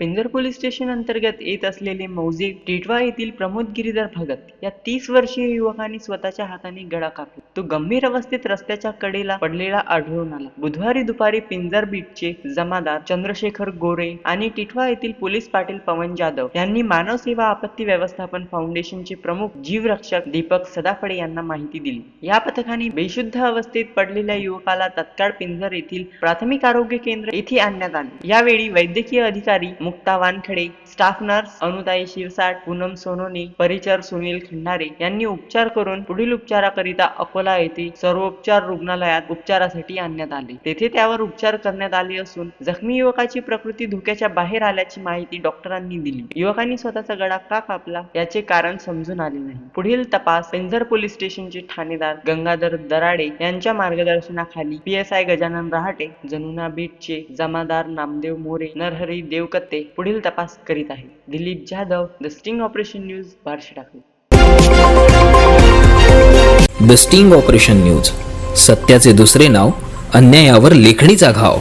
पिंजर police station अंतर्गत येत असलेले मौजे टिटवा येथील प्रमोद गिरीधर भगत या तीस वर्षीय युवकाने स्वतःच्या हाताने गळा कापला. तो गंभीर अवस्थेत रस्त्याच्या कडेला पडलेला आढळून आला. बुधवारी दुपारी पिंजर बीटचे जमादार चंद्रशेखर गोरे आणि टिटवा येथील पोलीस पाटील पवन जाधव यांनी मानव सेवा आपत्ती व्यवस्थापन फाउंडेशनचे प्रमुख जीवरक्षक दीपक सदाफळे यांना माहिती दिली. या पथकाने बेशुद्ध अवस्थेत पडलेल्या युवकाला तत्काळ पिंजर येथील प्राथमिक आरोग्य केंद्र येथे आणण्यात आले. यावेळी वैद्यकीय अधिकारी मुक्ता वानखडे स्टाफ नर्स अनुताई शिरसाट पूनम सोनोने परिचर सुनील खंडारे यांनी उपचार करून पुढील उपचाराकरिता अकोला येथे सर्वोपचार रुग्णालयात उपचारासाठी आणण्यात आले. तेथे त्यावर उपचार करण्यात आले असून जखमी युवकाची प्रकृती धोक्याच्या बाहेर आल्याची माहिती डॉक्टरांनी दिली. युवकांनी स्वतःचा गळा का कापला याचे कारण समजून आले नाही. पुढील तपास पेंझर पोलीस स्टेशनचे ठाणेदार गंगाधर दराडे यांच्या मार्गदर्शनाखाली P S I Gajanan Rahate Januna बीटचे जमादार नामदेव मोरे नरहरी देवकत्ते पुढील तपास करीत आहे Dilip Jadhav the sting operation news बारशे टाकले द स्टिंग ऑपरेशन न्यूज सत्याचे दुसरे नाव अन्यायावर लेखणीचा घाव.